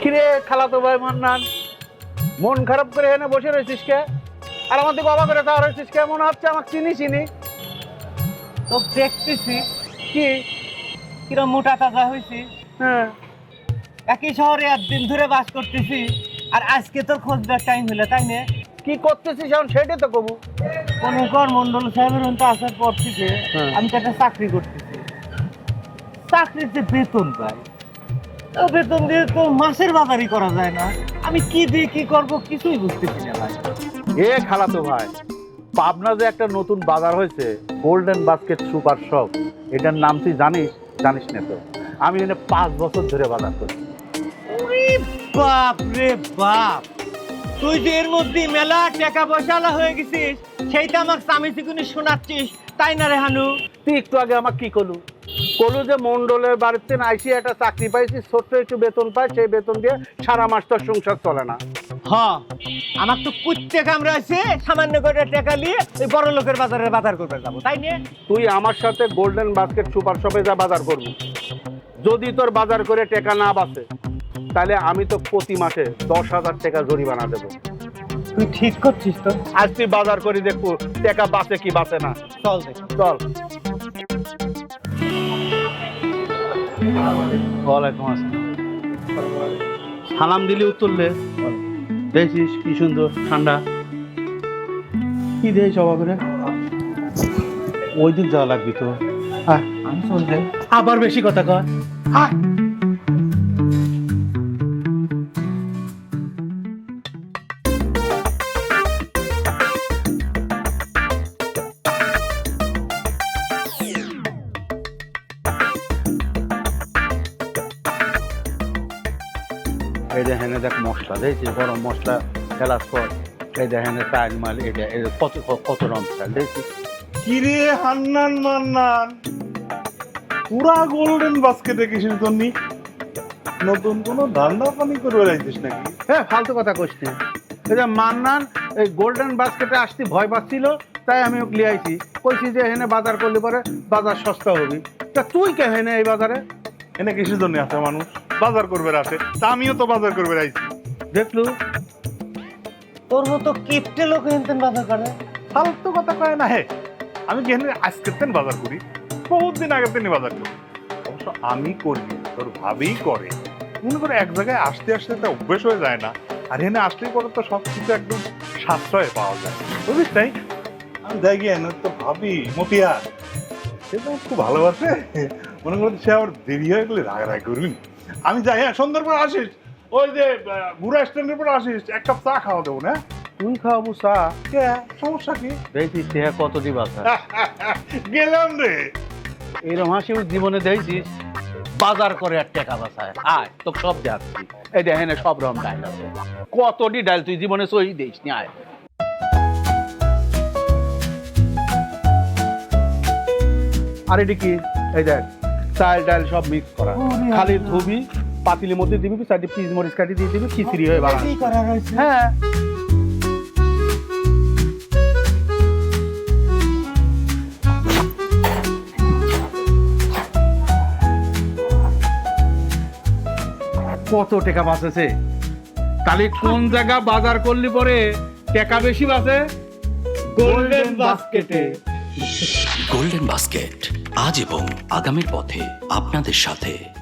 কিরে খালাতো ভাই মান্নান। মন খারাপ করে এনে বসে রয়েছিস কে? আর আমার দিকে অবাক করে তাও রয়েছিস কে? মনে হচ্ছে আমাকে চিনি চিনি। তো দেখতেছি কি কিরম মোটা তাজা হয়েছি হ্যাঁ। একই শহরে একদিন ধরে বাস করতেছি আর আজকে তোর খোঁজ দেওয়ার টাইম হলো তাই না? কি করতেছিস এখন? সেটাই তো কবু। কোনো কর মন্ডল সাহেবের অন্ত আসার পর থেকে হ্যাঁ। আমি তো একটা চাকরি করতেছি। চাকরির যে বেতন পাই বেতন দিয়ে তো মাসের বাজারই করা যায় না। আমি কি দিয়ে কি করব কিছুই বুঝতেছি না ভাই। এ খালাতো ভাই পাবনা যে একটা নতুন বাজার হয়েছে গোল্ডেন বাস্কেট সুপার শপ এটার নাম তুই জানিস? জানিস না তো। আমি এনে পাঁচ বছর ধরে বাজার করি। বাপ রে বাপ। তুই যে এর মধ্যে মেলা টাকা পয়সালা হয়ে গেছিস সেইটা আমাকে স্বামী চিকুনি শোনাচ্ছিস তাই না রে হানু? তুই একটু আগে আমার কি কলু? কলু যে মন্ডলের বাড়িতে আইসি একটা চাকরি পাইছি ছোট্ট একটু বেতন পাই সেই বেতন দিয়ে সারা মাস তোর সংসার চলে না। হ আমার তো কুত্তে কামড়াইছে সামান্য করে টাকা নিয়ে ওই বড় লোকের বাজারে বাজার করবে যাব তাই নিয়ে? তুই আমার সাথে গোল্ডেন বাস্কেট সুপার শপে যা বাজার করবি। যদি তোর বাজার করে টাকা না বাঁচে তাহলে আমি তো প্রতি মাসে দশ হাজার টাকা জরিমানা দেবো। তুই ঠিক করছিস তো। আজ তুই বাজার করি দেখব টাকা বাঁচে কি বাঁচে না। চল দেখ। চল। সালাম দিলি উত্তরলে দেখছিস কি সুন্দর ঠান্ডা। কি দেয় সবা করে ওই দিক যাওয়া লাগবি তো। আবার বেশি কথা কয়। এই দেখেন দেখ মশলা দেখছি গরম মশলা ফেলাস পর চাল মাল এটা এটা কত কত চাল দেখছি কিরে হান্নান মান্নান পুরা গোল্ডেন বাস্কেটে কিসের জন্য নতুন কোনো ধান্দা পানি করে বেড়াইছিস নাকি? হ্যাঁ ফালতু কথা কইস না। এই মান্নান এই গোল্ডেন বাস্কেটে আসতে ভয় পাচ্ছিল তাই আমি ওকে আইছি। কইছি যে এখানে বাজার করলে পরে বাজার সস্তা হবি। তা তুই কে হেনে এই বাজারে? এনে কিসের জন্য আছে মানুষ? বাজার করবে আসে তা আমিও তো বাজার করবে আইছি। দেখলু? তোর মতো কিপটে লোক হেনতেন বাজার করে? ফালতু কথা কয় না হে। আমি কি এনে আজকের দিন বাজার করি? বহুত দিন আগের দিনই বাজার করি। অবশ্য আমি করি তোর ভাবেই করে। মনে করে এক জায়গায় আসতে আসতে তা অভ্যেস হয়ে যায় না। আর এনে আসলেই পরে তো সব কিছু একদম সাশ্রয়ে পাওয়া যায়। বুঝিস তাই আমি দেখি এনে তো ভাবি মতিয়া সে তো খুব ভালোবাসে। মনে করো সে আবার দেরি হয়ে গেলে রাগারাগি করবি না। আমি যাই হ্যাঁ সন্ধ্যার পর আসিস। ওই যে বুড়া স্ট্যান্ডের পর আসিস এক কাপ চা খাওয়া দেবো না? তুই খাওয়াবো চা কে? সমস্যা কি? দেখছিস সে কত দিব গেলাম রে। এইরকম হাসি জীবনে দেখছিস? বাজার করে আর টাকা বাঁচায় আয় তো সব যাচ্ছি এই দেখেন সব রকম ডাইল আছে। কতটি ডাইল তুই জীবনে সই দিস নি আয়। আর এটি কি? এই দেখ। চাল ডাল সব মিক্স করা। খালি ধুবি পাতিলের মধ্যে দিবি সাইডে পিস মরিচ কাটি দিয়ে দিবি খিচড়ি হয়ে বানাবি। কি করা রয়েছে। হ্যাঁ। কত টাকা বাঁচেছে তাহলে কোন জায়গা বাজার করলি পরে টাকা বেশি বাঁচে গোল্ডেন বাস্কেটে গোল্ডেন বাস্কেট আজ এবং আগামীর পথে আপনাদের সাথে।